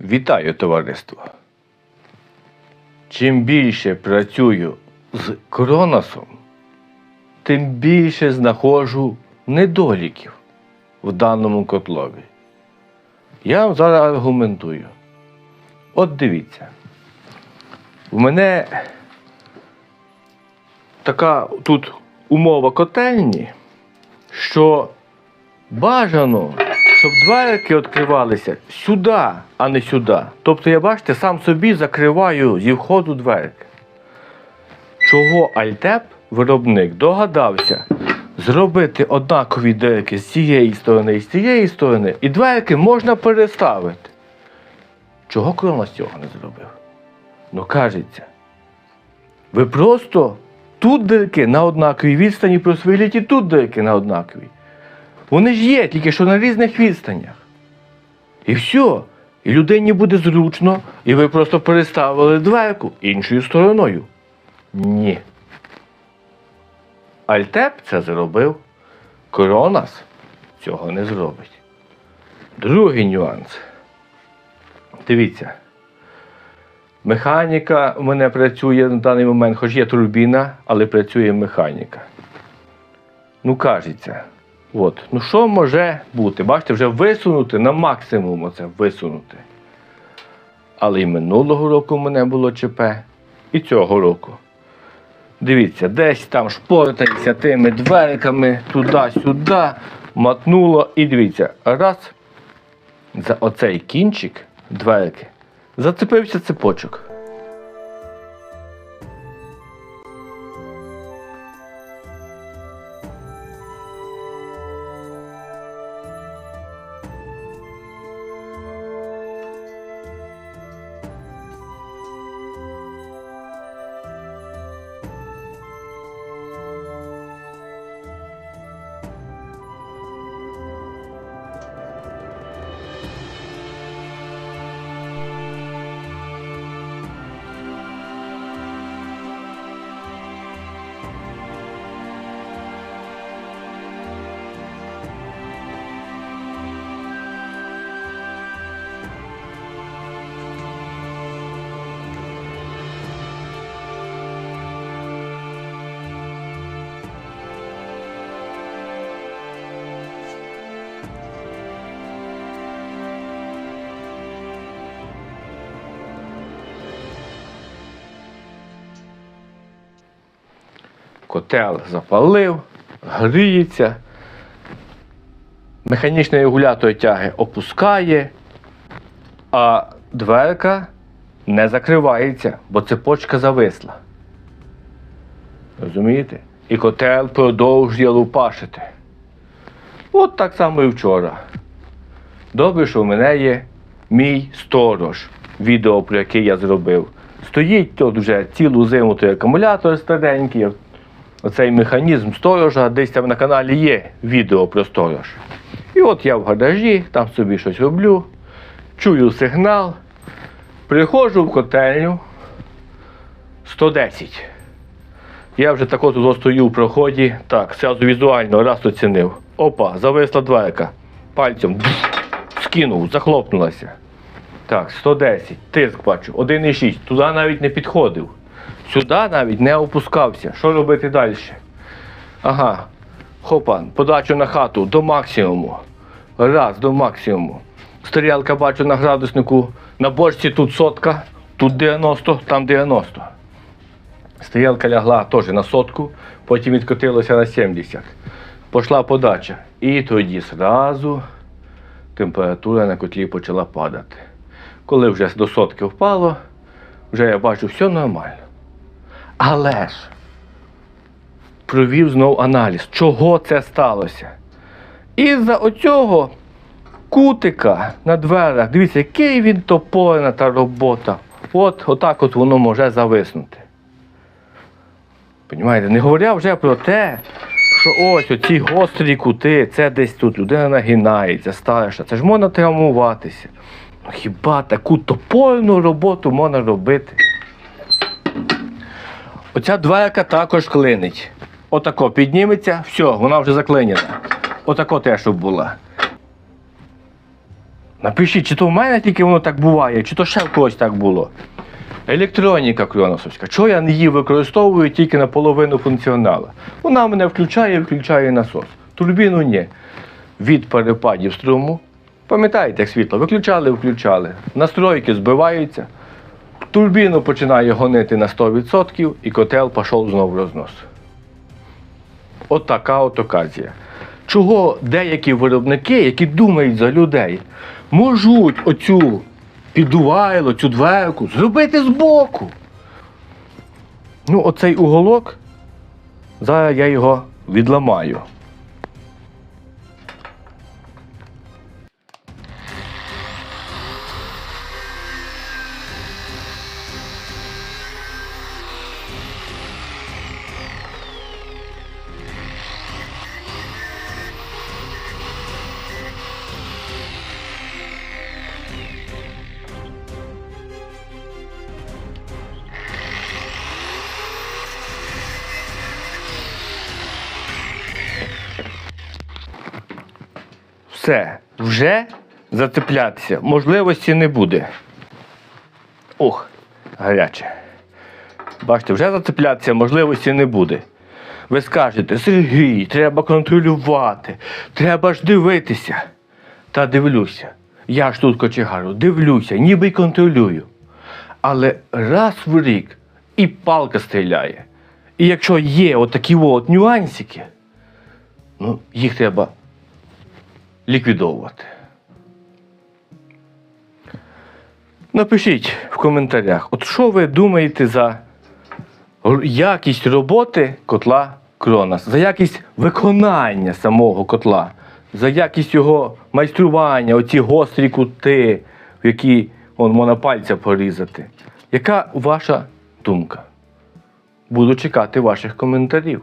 Вітаю, товариство. Чим більше працюю з Кроносом, тим більше знаходжу недоліків в даному котлові. Я вам зараз аргументую. От дивіться. У мене така тут умова котельні, що бажано, щоб дверки відкривалися сюди, а не сюди. Тобто, я бачите, сам собі закриваю зі входу дверки. Чого Альтеп, виробник, догадався зробити однакові дверки з цієї сторони і з цієї сторони, і дверки можна переставити. Чого Кронос цього не зробив? Ну кажеться, ви просто тут дирки на однаковій відстані просвіліть і тут дирки на однаковій. Вони ж є, тільки що на різних відстанях. І все. І людині буде зручно, і ви просто переставили дверку іншою стороною. Ні. Альтеп це зробив. Коронас цього не зробить. Другий нюанс. Дивіться. Механіка в мене працює на даний момент, хоч є турбіна, але працює механіка. Ну, кажеться, от, ну що може бути? Бачите, вже висунути на максимум оце висунути. Але і минулого року в мене було ЧП, і цього року. Дивіться, десь там шпортається тими дверками туди-сюди, мотнуло. І дивіться, раз за оцей кінчик дверки зацепився цепочок. Котел запалив, гріється. Механічний регулятор тяги опускає, а дверка не закривається, бо цепочка зависла. Розумієте? І котел продовжує лупашити. От так само і вчора. Добре, що в мене є мій сторож, відео, про яке я зробив. Стоїть тут вже цілу зиму той акумулятор старенький, оцей механізм сторожа, десь там на каналі є відео про сторож. І от я в гаражі, там собі щось роблю, чую сигнал, приходжу в котельню 110. Я вже так от стою в проході, так, зразу візуально раз оцінив. Опа, зависла дверка. Пальцем скинув, захлопнулася. Так, 110. Тиск бачу, 1,6. Туди навіть не підходив. Сюди навіть не опускався. Що робити далі? Ага. Хопа, подачу на хату до максимуму. Раз до максимуму. Стрілка бачу на градуснику. На бочці тут сотка, тут 90, там 90. Стрілка лягла теж на сотку, потім відкотилася на 70. Пішла подача. І тоді зразу температура на котлі почала падати. Коли вже до сотки впало, вже я бачу, все нормально. Але ж провів знов аналіз, чого це сталося. Із-за оцього кутика на дверях, дивіться, який він топорна та робота. От отак от воно може зависнути. Понімаєте, не говоря вже про те, що ось оці гострі кути, це десь тут людина нагинається, старша, це ж можна травмуватися. Хіба таку топорну роботу можна робити? Оця дверка також клинить. Отако підніметься, все, вона вже заклинена. Отако те, щоб була. Напишіть, чи то в мене тільки воно так буває, чи то ще в когось так було. Електроніка кроносовська. Чого я її використовую тільки на половину функціоналу? Вона мене включає і включає насос. Турбіну ні. Від перепадів струму. Пам'ятаєте, як світло? Виключали, включали. Настройки збиваються. Турбіну починає гонити на 100% і котел пішов знову в рознос. От така от оказія. Чого деякі виробники, які думають за людей, можуть оцю піддувайло, цю дверку зробити збоку. Ну, оцей уголок, зараз я його відламаю. Все, вже зацеплятися. Можливості не буде. Ох, гаряче. Бачите, вже зацеплятися можливості не буде. Ви скажете, Сергій, треба контролювати, треба ж дивитися. Та дивлюся. Я ж тут кочегару, дивлюся, ніби й контролюю. Але раз в рік і палка стріляє. І якщо є отакі от нюансики, ну, їх треба ліквідовувати. Напишіть в коментарях, от що ви думаєте за якість роботи котла Кронос, за якість виконання самого котла, за якість його майстрування, оці гострі кути, які он, можна пальця порізати. Яка ваша думка? Буду чекати ваших коментарів.